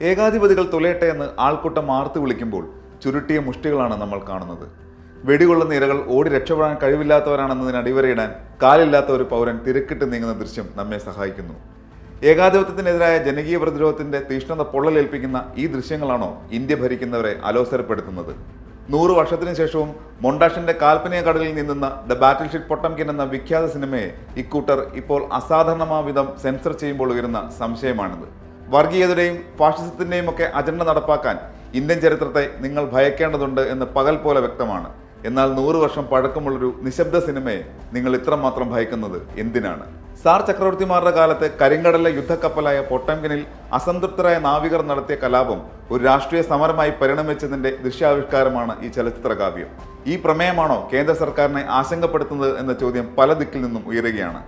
ഏകാധിപതികൾ തുലയട്ടെ എന്ന് ആൾക്കൂട്ടം ആർത്തു വിളിക്കുമ്പോൾ ചുരുട്ടിയ മുഷ്ടികളാണ് നമ്മൾ കാണുന്നത്. വെടികൊള്ളുന്ന ഇരകൾ ഓടി രക്ഷപ്പെടാൻ കഴിവില്ലാത്തവരാണെന്നതിന് അടിവരയിടാൻ കാലില്ലാത്ത ഒരു പൗരൻ തിരക്കിട്ട് നീങ്ങുന്ന ദൃശ്യം നമ്മെ സഹായിക്കുന്നു. ഏകാധിപത്യത്തിനെതിരായ ജനകീയ പ്രതിരോധത്തിന്റെ തീഷ്ണത പൊള്ളലേൽപ്പിക്കുന്ന ഈ ദൃശ്യങ്ങളാണോ ഇന്ത്യ ഭരിക്കുന്നവരെ അലോസരപ്പെടുത്തുന്നത്? നൂറു വർഷത്തിനു ശേഷവും മൊണ്ടാഷിന്റെ കാൽപ്പനിക കടലിൽ നിന്നുന്ന ദ ബാറ്റിൽഷിപ്പ് പൊട്ടംകിൻ എന്ന വിഖ്യാത സിനിമയെ ഇക്കൂട്ടർ ഇപ്പോൾ അസാധാരണമാവിധം സെൻസർ ചെയ്യുമ്പോൾ ഉയരുന്ന സംശയമാണിത്. വർഗീയതയുടെയും ഫാഷിസത്തിന്റെയും ഒക്കെ അജണ്ട നടപ്പാക്കാൻ ഇന്ത്യൻ ചരിത്രത്തെ നിങ്ങൾ ഭയക്കേണ്ടതുണ്ട് എന്ന് പകൽ പോലെ വ്യക്തമാണ്. എന്നാൽ നൂറ് വർഷം പഴക്കമുള്ളൊരു നിശബ്ദ സിനിമയെ നിങ്ങൾ ഇത്രമാത്രം ഭയക്കുന്നത് എന്തിനാണ്? സാർ ചക്രവർത്തിമാരുടെ കാലത്ത് കരിങ്കടലിലെ യുദ്ധക്കപ്പലായ പൊട്ടംകിനിൽ അസംതൃപ്തരായ നാവികർ നടത്തിയ കലാപം ഒരു രാഷ്ട്രീയ സമരമായി പരിണമിച്ചതിന്റെ ദൃശ്യാവിഷ്കാരമാണ് ഈ ചലച്ചിത്ര കാവ്യം ഈ പ്രമേയമാണോ കേന്ദ്ര സർക്കാരിനെ ആശങ്കപ്പെടുത്തുന്നത് എന്ന ചോദ്യം പല ദിക്കിൽ നിന്നും ഉയരുകയാണ്.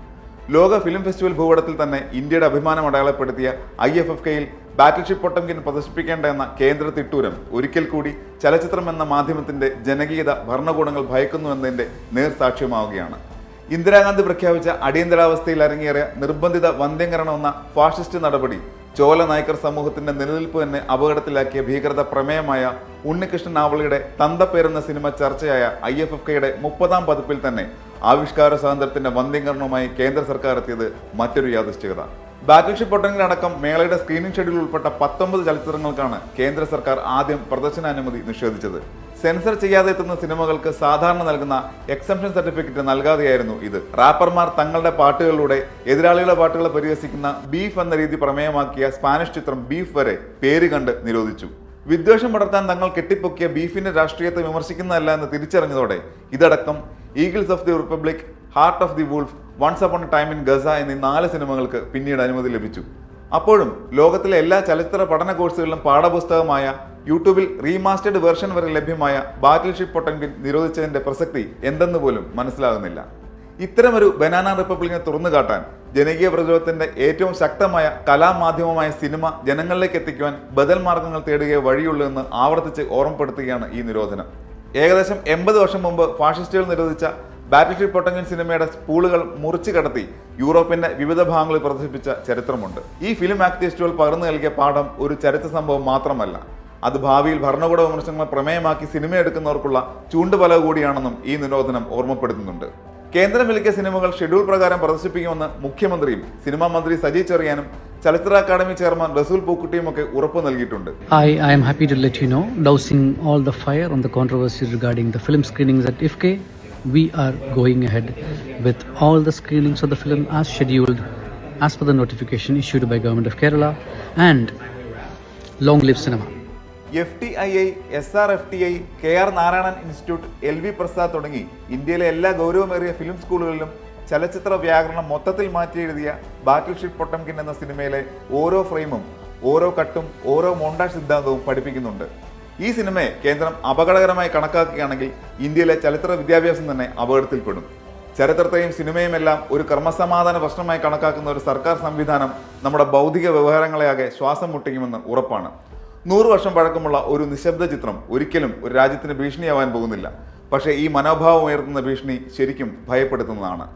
ലോക ഫിലിം ഫെസ്റ്റിവൽ ഭൂപടത്തിൽ തന്നെ ഇന്ത്യയുടെ അഭിമാനം അടയാളപ്പെടുത്തിയ ഐ എഫ് എഫ് കെയിൽ ബാറ്റിൽഷിപ്പ് പൊട്ടംകിൻ പ്രദർശിപ്പിക്കേണ്ട എന്ന കേന്ദ്ര തിട്ടൂരം ഒരിക്കൽ കൂടി ചലച്ചിത്രം എന്ന മാധ്യമത്തിന്റെ ജനകീയത ഭരണകൂടങ്ങൾ ഭയക്കുന്നു എന്നതിന്റെ നേർസാക്ഷ്യമാവുകയാണ്. ഇന്ദിരാഗാന്ധി പ്രഖ്യാപിച്ച അടിയന്തരാവസ്ഥയിൽ അരങ്ങേറിയ നിർബന്ധിത വന്ധ്യംകരണം എന്ന ഫാഷിസ്റ്റ് നടപടി ചോല നായ്ക്കർ സമൂഹത്തിന്റെ നിലനിൽപ്പ് തന്നെ അപകടത്തിലാക്കിയ ഭീകരത പ്രമേയമായ ഉണ്ണികൃഷ്ണൻ ആവളിയുടെ തന്തപ്പേരെന്ന സിനിമ ചർച്ചയായ ഐ എഫ് എഫ് കെയുടെ മുപ്പതാം പതിപ്പിൽ തന്നെ ആവിഷ്കാര സ്വാതന്ത്ര്യത്തിന്റെ വന്ധ്യംകരണവുമായി കേന്ദ്ര സർക്കാർ എത്തിയത് മറ്റൊരു യാദൃശ്ചികത. ബാറ്റിൽഷിപ്പ് പൊട്ടങ്ങിലടക്കം മേളയുടെ സ്ക്രീനിംഗ് ഷെഡ്യൂൾ ഉൾപ്പെട്ട പത്തൊമ്പത് ചലച്ചിത്രങ്ങൾക്കാണ് കേന്ദ്ര സർക്കാർ ആദ്യം പ്രദർശനാനുമതി നിഷേധിച്ചത്. സെൻസർ ചെയ്യാതെ എത്തുന്ന സിനിമകൾക്ക് സാധാരണ നൽകുന്ന എക്സംഷൻ സർട്ടിഫിക്കറ്റ് നൽകാതെയായിരുന്നു ഇത്. റാപ്പർമാർ തങ്ങളുടെ പാട്ടുകളിലൂടെ എതിരാളികളുടെ പാട്ടുകളെ പരിഹസിക്കുന്ന ബീഫ് എന്ന രീതി പ്രമേയമാക്കിയ സ്പാനിഷ് ചിത്രം ബീഫ് വരെ പേര് കണ്ട് നിരോധിച്ചു. വിദ്വേഷം പടർത്താൻ തങ്ങൾ കെട്ടിപ്പൊക്കിയ ബീഫിന്റെ രാഷ്ട്രീയത്തെ വിമർശിക്കുന്നതല്ല എന്ന് തിരിച്ചറിഞ്ഞതോടെ ഇതടക്കം eagles of the republic heart of the wolf once upon time in Gaza എന്നീ നാല് സിനിമകൾക്ക് പിന്നീട് അനുമതി ലഭിച്ചു. അപ്പോഴും ലോകത്തിലെ എല്ലാ ചലച്ചിത്ര പഠന കോഴ്സുകളിലും പാഠപുസ്തകമായ യൂട്യൂബിൽ റീമാസ്റ്റേഡ് വേർഷൻ വരെ ലഭ്യമായ ബാറ്റിൽ ഷിപ്പ് പൊട്ടൻകിൻ നിരോധിച്ചതിന്റെ പ്രസക്തി എന്തെന്ന് പോലും മനസ്സിലാകുന്നില്ല. ഇത്തരമൊരു ബനാന റിപ്പബ്ലിക്കിനെ തുറന്നു കാട്ടാൻ ജനകീയ പ്രതിരോധത്തിന്റെ ഏറ്റവും ശക്തമായ കലാമാധ്യമമായ സിനിമ ജനങ്ങളിലേക്ക് എത്തിക്കുവാൻ ബദൽ മാർഗങ്ങൾ തേടുകയെ വഴിയുള്ളൂ എന്ന് ആവർത്തിച്ച് ഓർമ്മപ്പെടുത്തുകയാണ് ഈ നിരോധനം. ഏകദേശം എൺപത് വർഷം മുമ്പ് ഫാഷിസ്റ്റുകൾ നിരോധിച്ച ബാറ്റിൽ പൊട്ടങ്ങൻ സിനിമയുടെ സ്പൂളുകൾ മുറിച്ചു കടത്തി യൂറോപ്പിന്റെ വിവിധ ഭാഗങ്ങളിൽ പ്രദർശിപ്പിച്ച ചരിത്രമുണ്ട്. ഈ ഫിലിം ആക്ടിവിസ്റ്റുകൾ പകർന്നു നൽകിയ പാഠം ഒരു ചരിത്ര സംഭവം മാത്രമല്ല. അത് ഭാവിയിൽ ഭരണകൂട വിമർശനങ്ങൾ പ്രമേയമാക്കി സിനിമ എടുക്കുന്നവർക്കുള്ള ചൂണ്ടുപല കൂടിയാണെന്നും ഈ നിരോധനം ഓർമ്മപ്പെടുത്തുന്നുണ്ട്. കേന്ദ്രം വിളിക്കിയ സിനിമകൾ ഷെഡ്യൂൾ പ്രകാരം പ്രദർശിപ്പിക്കുമെന്ന് മുഖ്യമന്ത്രിയും സിനിമാ മന്ത്രി സജി ചെറിയാനും ചലച്ചിത്ര അക്കാദമി ചെയർമാൻ റസൂൽ പൂക്കുട്ടിയും ഒക്കെ ഉറപ്പ് നൽകിയിട്ടുണ്ട്. I I am happy to let you know dousing all the fire on the controversy regarding the film screening at IFF K we are going ahead with all the screenings of the film as scheduled as per the notification issued by government of Kerala and long live cinema F T I I S R F T I K R Narayanan institute L V Prasad തുടങ്ങി. ഇന്ത്യയിലെ എല്ലാ ഗൗരവമേറിയ film സ്കൂളുകളിലും ചലച്ചിത്ര വ്യാകരണം മൊത്തത്തിൽ മാറ്റി എഴുതിയ ബാറ്റിൽ ഷിപ്പ് പൊട്ടംകിൻ എന്ന സിനിമയിലെ ഓരോ ഫ്രെയിമും ഓരോ കട്ടും ഓരോ മോണ്ടാഷ് സിദ്ധാന്തവും പഠിപ്പിക്കുന്നുണ്ട്. ഈ സിനിമയെ കേന്ദ്രം അപകടകരമായി കണക്കാക്കുകയാണെങ്കിൽ ഇന്ത്യയിലെ ചലച്ചിത്ര വിദ്യാഭ്യാസം തന്നെ അപകടത്തിൽപ്പെടും. ചരിത്രത്തെയും സിനിമയും എല്ലാം ഒരു ക്രമസമാധാന പ്രശ്നമായി കണക്കാക്കുന്ന ഒരു സർക്കാർ സംവിധാനം നമ്മുടെ ഭൗതിക വ്യവഹാരങ്ങളെയാകെ ശ്വാസം മുട്ടിക്കുമെന്ന് ഉറപ്പാണ്. നൂറ് വർഷം പഴക്കമുള്ള ഒരു നിശബ്ദ ചിത്രം ഒരിക്കലും ഒരു രാജ്യത്തിന് ഭീഷണിയാവാൻ പോകുന്നില്ല. പക്ഷേ ഈ മനോഭാവം ഉയർത്തുന്ന ഭീഷണി ശരിക്കും ഭയപ്പെടുത്തുന്നതാണ്.